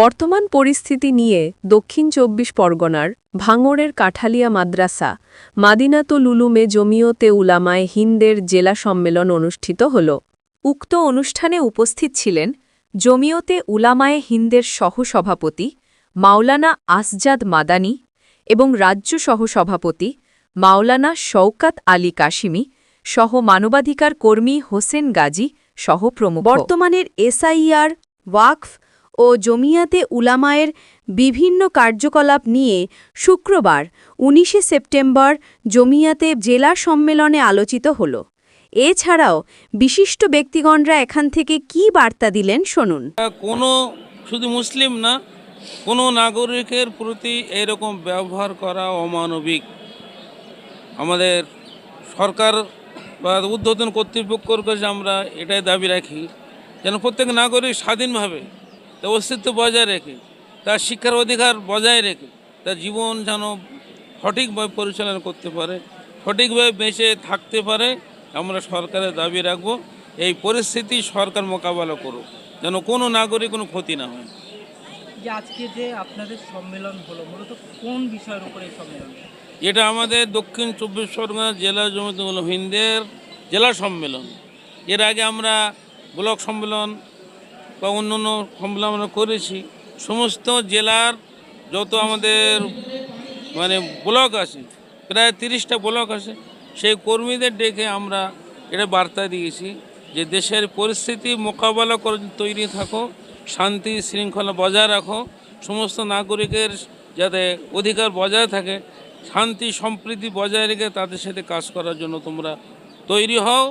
বর্তমান পরিস্থিতি নিয়ে দক্ষিণ চব্বিশ পরগনার ভাঙড়ের কাঠালিয়া মাদ্রাসা, মাদিনাতুল উলুমে জমিয়তে উলামায়ে হিন্দের জেলা সম্মেলন অনুষ্ঠিত হল। উক্ত অনুষ্ঠানে উপস্থিত ছিলেন জমিয়তে উলামায়ে হিন্দের সহসভাপতি মাওলানা আসজাদ মাদানি এবং রাজ্য সহসভাপতি মাওলানা শওকাত আলী কাশিমি সহ মানবাধিকার কর্মী হোসেন গাজী সহ প্রমুখ। বর্তমানের এসআইআর, ওয়াকফ ও জমিয়াতে উলামায়ের বিভিন্ন কার্যকলাপ নিয়ে শুক্রবার, উনিশে সেপ্টেম্বর, জমিয়াতে জেলা সম্মেলনে আলোচিত হল। এছাড়াও বিশিষ্ট ব্যক্তিগণরা এখান থেকে কী বার্তা দিলেন শুনুন। কোনো শুধু মুসলিম না, কোনো নাগরিকের প্রতি এরকম ব্যবহার করা অমানবিক। আমাদের সরকার বা উদ্বোধন কর্তৃপক্ষর কাছে আমরা এটাই দাবি রাখি, যেন প্রত্যেক নাগরিক স্বাধীনভাবে তার অস্তিত্ব বজায় রেখে তার শিক্ষার অধিকার বজায় রেখে তার জীবন যেন সঠিকভাবে পরিচালনা করতে পারে সঠিকভাবে বেঁচে থাকতে পারে আমরা সরকারের দাবি রাখব এই পরিস্থিতি সরকার মোকাবেলা করুক যেন কোনো নাগরিক কোনো ক্ষতি না হয়। যে আজকে যে আপনাদের সম্মেলন হলো মূলত কোন বিষয়ের উপরে সম্মেলন? এটা আমাদের দক্ষিণ চব্বিশ পরগনা জেলা জমিতুল হিন্দের জেলা সম্মেলন। এর আগে আমরা ব্লক সম্মেলন বা অন্য অন্য সম্মেলন আমরা করেছি, সমস্ত জেলার যত আমাদের মানে ব্লক আছে, প্রায় তিরিশটা ব্লক আছে, সেই কর্মীদের ডেকে আমরা এটা বার্তা দিয়েছি যে দেশের পরিস্থিতি মোকাবেলা করে তৈরি থাকো, শান্তি শৃঙ্খলা বজায় রাখো, সমস্ত নাগরিকের যাতে অধিকার বজায় থাকে, শান্তি, সম্প্রীতি বজায় রেখে তাদের সাথে কাজ করার জন্য তোমরা তৈরি হও।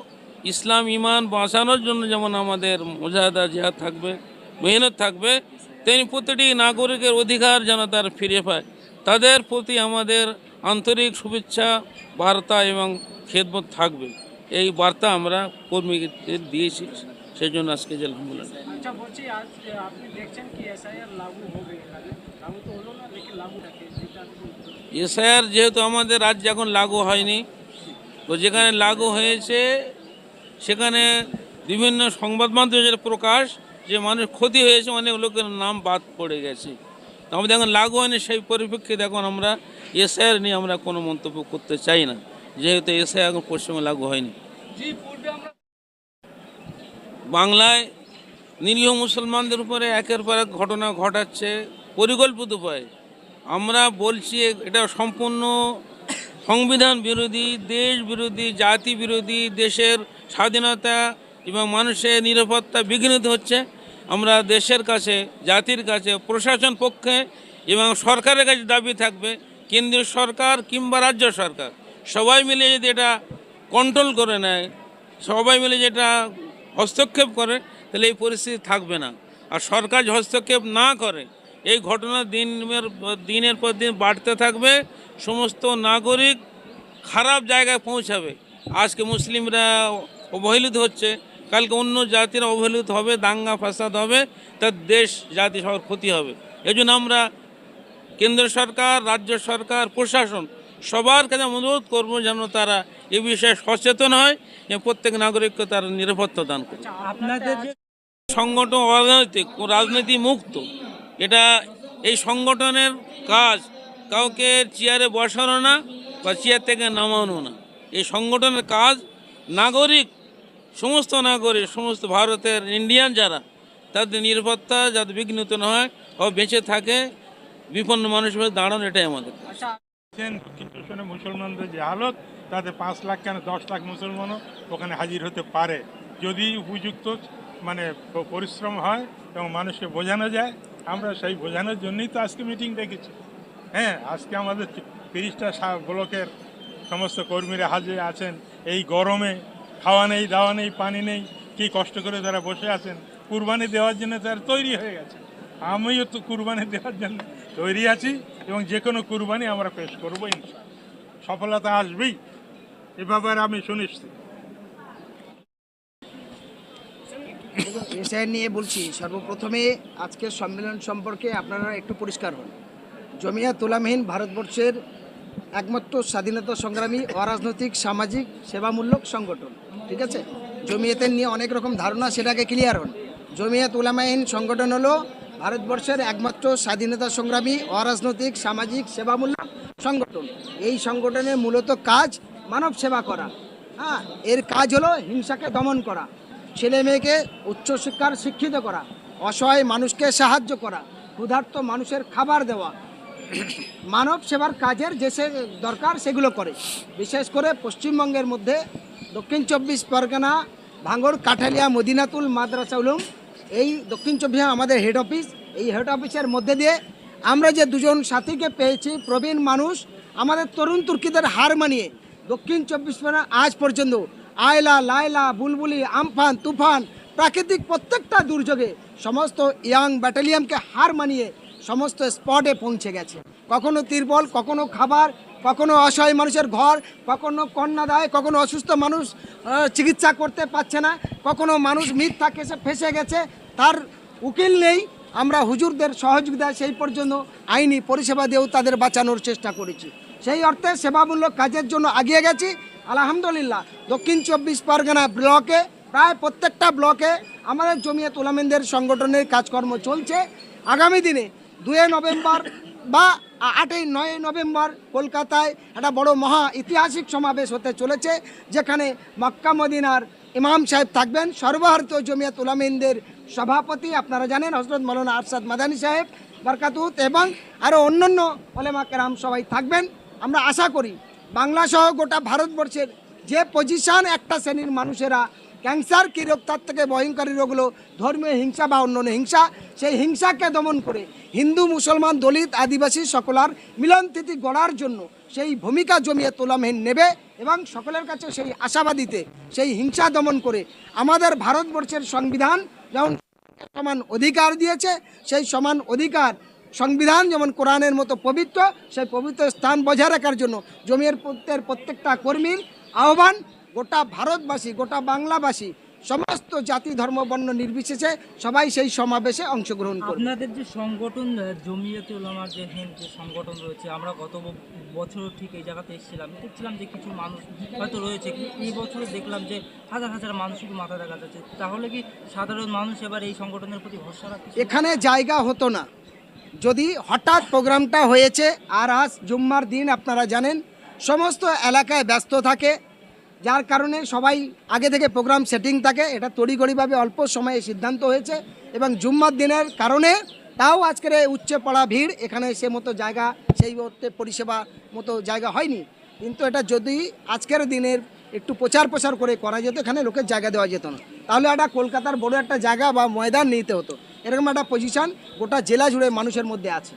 ইসলাম ইমান বাঁচানোর জন্য যেমন আমাদের মুজাহাদা জিহাদ থাকবে মেহনত থাকবে তেমনি প্রতিটি নাগরিকের অধিকার যেন তার ফিরে পায়। তাদের প্রতি আমাদের আন্তরিক শুভেচ্ছা বার্তা এবং খেদমত থাকবে। এই বার্তা আমরা কর্মীদের দিয়েছি সেই জন্য আজকে যে আলহামদুলিল্লাহ। আচ্ছা এসআইআর যেহেতু আমাদের রাজ্যে এখন লাগু হয়নি তো যেখানে লাগু হয়েছে সেখানে বিভিন্ন সংবাদ মাধ্যমে যেটা প্রকাশ যে মানুষ ক্ষতি হয়েছে অনেক লোকের নাম বাদ পড়ে গেছে। তো আমাদের এখন লাগু হয়নি সেই পরিপ্রেক্ষিতে এখন আমরা এসআইআর নিয়ে আমরা কোনো মন্তব্য করতে চাই না। যেহেতু এসআইআর এখন পশ্চিমে লাগু হয়নি। বাংলায় নিরীহ মুসলমানদের উপরে একের পর এক ঘটনা ঘটাচ্ছে পরিকল্পিত উপায়ে। আমরা বলছি এটা সম্পূর্ণ সংবিধান বিরোধী দেশ বিরোধী জাতি বিরোধী দেশের স্বাধীনতা এবং মানুষের নিরাপত্তা বিঘ্নিত হচ্ছে। আমরা দেশের কাছে, জাতির কাছে, প্রশাসন পক্ষে এবং সরকারের কাছে দাবি থাকবে, কেন্দ্রীয় সরকার কিংবা রাজ্য সরকার। সবাই মিলে যদি এটা কন্ট্রোল করে নেয়, সবাই মিলে যেটা হস্তক্ষেপ করে, তাহলে এই পরিস্থিতি থাকবে না। আর সরকার হস্তক্ষেপ না করে, এই ঘটনা দিনের দিনের পর দিন বাড়তে থাকবে, সমস্ত নাগরিক খারাপ জায়গায় পৌঁছাবে। আজকে মুসলিমরা অবহেলিত হচ্ছে কালকে অন্য জাতিরা অবহেলিত হবে দাঙ্গা ফাসাদ হবে তার দেশ জাতি সবার ক্ষতি হবে। এই জন্য আমরা কেন্দ্র সরকার রাজ্য সরকার প্রশাসন সবার কাছে অনুরোধ করব যেন তারা এ বিষয়ে সচেতন হয় এবং প্রত্যেক নাগরিককে তারা নিরাপত্তা দান করে আচ্ছা আপনাদের যে সংগঠন অরাজনৈতিক ও রাজনীতি মুক্ত এটা এই সংগঠনের কাজ কাউকে চেয়ারে বসানো না বা চেয়ার থেকে নামানো না। এই সংগঠনের কাজ নাগরিক, সমস্ত নাগরিক, সমস্ত ভারতের ইন্ডিয়ান যারা, তাদের নিরাপত্তা যাতে বিঘ্নিত না হয় ও বেঁচে থাকে, বিপন্ন মানুষের দাঁড়ানো এটাই আমাদের। মুসলমানদের যে হালত, তাতে পাঁচ লাখ কেন দশ লাখ মুসলমানও ওখানে হাজির হতে পারে। যদি উপযুক্ত মানে পরিশ্রম হয় এবং মানুষকে বোঝানো যায়, আমরা সেই বোঝানোর জন্যই তো আজকে মিটিং ডেকেছি হ্যাঁ আজকে আমাদের তিরিশটা ব্লকের সমস্ত কর্মীরা হাজির আছেন। এই গরমে খাওয়া নেই, দাওয়া নেই, পানি নেই, কি কষ্ট করে তারা বসে আছেন? কুরবানি দেওয়ার জন্য তারা তৈরি হয়ে গেছে। আমিও তো কুরবানি দেওয়ার জন্য তৈরি আছি এবং যে কোনো কুরবানি আমরা পেশ করব ইনশাআল্লাহ। সফলতা আসবেই। এ ব্যাপারে আমি সুনিশ্চিত। এসআই নিয়ে বলছি, সর্বপ্রথমে আজকের সম্মেলন সম্পর্কে আপনারা একটু পরিষ্কার হন। জমিয়া তুলামহীন ভারতবর্ষের একমাত্র স্বাধীনতা সংগ্রামী, অরাজনৈতিক, সামাজিক, সেবামূলক সংগঠন, ঠিক আছে? জমিয়াতের নিয়ে অনেক রকম ধারণা, সেটাকে ক্লিয়ার হন। জমিয়াত উলামাহীন সংগঠন হলো ভারতবর্ষের একমাত্র স্বাধীনতা সংগ্রামী, অরাজনৈতিক, সামাজিক, সেবামূলক সংগঠন। এই সংগঠনের মূলত কাজ মানব সেবা করা। হ্যাঁ এর কাজ হলো হিংসাকে দমন করা, ছেলে মেয়েকে উচ্চশিক্ষার শিক্ষিত করা, অসহায় মানুষকে সাহায্য করা, ক্ষুধার্ত মানুষের খাবার দেওয়া মানব সেবার কাজের যে দরকার সেগুলো করে। বিশেষ করে পশ্চিমবঙ্গের মধ্যে দক্ষিণ চব্বিশ পরগনা ভাঙ্গর কাঠালিয়া, মদিনাতুল মাদ্রাসা উলুম, এই দক্ষিণ চব্বিশ আমাদের হেড অফিস এই হেড অফিসের মধ্যে দিয়ে আমরা যে দুজন সাথীকে পেয়েছি, প্রবীণ মানুষ, আমাদের তরুণ তুর্কিদের হার মানিয়ে দক্ষিণ চব্বিশ পরগনা আজ পর্যন্ত আয়লা, লায়লা, বুলবুলি, আমফান, তুফান, প্রাকৃতিক প্রত্যেকটা দুর্যোগে সমস্ত ইয়াং ব্যাটালিয়ানকে হার মানিয়ে সমস্ত স্পটে পৌঁছে গেছে। কখনো তিরপল, কখনো খাবার, কখনো অসহায় মানুষের ঘর, কখনো কন্যা দেয় কখনো অসুস্থ মানুষ চিকিৎসা করতে পারছে না, কখনো মানুষ মিথ্যা কেসে ফেসে গেছে, তার উকিল নেই। আমরা হুজুরদের সহযোগিতায় সেই পর্যন্ত আইনি পরিষেবা দিয়েও তাদের বাঁচানোর চেষ্টা করেছি। সেই অর্থে সেবামূলক কাজের জন্য এগিয়ে গেছি। আলহামদুলিল্লাহ, দক্ষিণ চব্বিশ পরগনা ব্লকে, প্রায় প্রত্যেকটা ব্লকে আমাদের জমিয়ত উলামেনদের সংগঠনের কাজকর্ম চলছে। আগামী দিনে দুয়ে নভেম্বর বা আটই নয় নভেম্বর কলকাতায় একটা বড় মহা ঐতিহাসিক সমাবেশ হতে চলেছে, যেখানে মক্কা মদিনার ইমাম সাহেব থাকবেন। সর্বভারতীয় জমিয়ত উলামিনদের সভাপতি, আপনারা জানেন হজরত মৌলানা আরশাদ মাদানী সাহেব বরকাতুত এবং আরও অন্যান্য ওলেমা কেরাম সবাই থাকবেন। আমরা আশা করি বাংলা সহ গোটা ভারতবর্ষের যে পজিশন একটা শ্রেণির মানুষেরা ক্যান্সার কী রোগ? তার থেকে ভয়ঙ্করী রোগ হলো ধর্মীয় হিংসা বা অন্যান্য হিংসা, সেই হিংসাকে দমন করে হিন্দু, মুসলমান, দলিত, আদিবাসী সকলার মিলনতিথি গড়ার জন্য সেই ভূমিকা জমিয়ে তোলামহীন নেবে এবং সকলের কাছে সেই আশাবাদীতে সেই হিংসা দমন করে আমাদের ভারতবর্ষের সংবিধান যেমন সমান অধিকার দিয়েছে, সেই সমান অধিকার সংবিধান যেমন কোরআনের মতো পবিত্র, সেই পবিত্র স্থান বজায় রাখার জন্য জমির প্রত্যেক প্রত্যেকটা কর্মীর আহ্বান গোটা ভারতবাসী গোটা বাংলাবাসী সমস্ত জাতি ধর্ম বর্ণ নির্বিশেষে সবাই সেই সমাবেশে অংশগ্রহণ করবে। আপনাদের যে সংগঠন জমিয়তে উলামার যে হিন্দ যে সংগঠন রয়েছে আমরা গত বছর ঠিক এই জায়গাতে এসেছিলাম। দেখছিলাম যে কিছু মানুষ হয়তো রয়েছে এই বছরে দেখলাম যে হাজার হাজার মানুষ শুধু মাথা দেখা যাচ্ছে। তাহলে কি সাধারণ মানুষ এবার এই সংগঠনের প্রতি ভরসা রাখছে এখানে জায়গা হতো না। যদি হঠাৎ প্রোগ্রামটা হয়েছে আর আজ জুম্মার দিন আপনারা জানেন সমস্ত এলাকায় ব্যস্ত থাকে যার কারণে সবাই আগে থেকে প্রোগ্রাম সেটিং থাকে, এটা তড়িঘড়িভাবে অল্প সময়ে সিদ্ধান্ত হয়েছে এবং জুম্মার দিনের কারণে তাও আজকের উচ্চে পড়া ভিড়, এখানে সে মতো জায়গা, সেই মতো পরিষেবা মতো জায়গা হয়নি। কিন্তু এটা যদি আজকের দিনের একটু প্রচার প্রসার করে করা যেত, এখানে লোকের জায়গা দেওয়া যেত না। তাহলে একটা কলকাতার বড় একটা জায়গা বা ময়দান নিতে হতো। এরকম একটা পজিশন গোটা জেলা জুড়ে মানুষের মধ্যে আছে।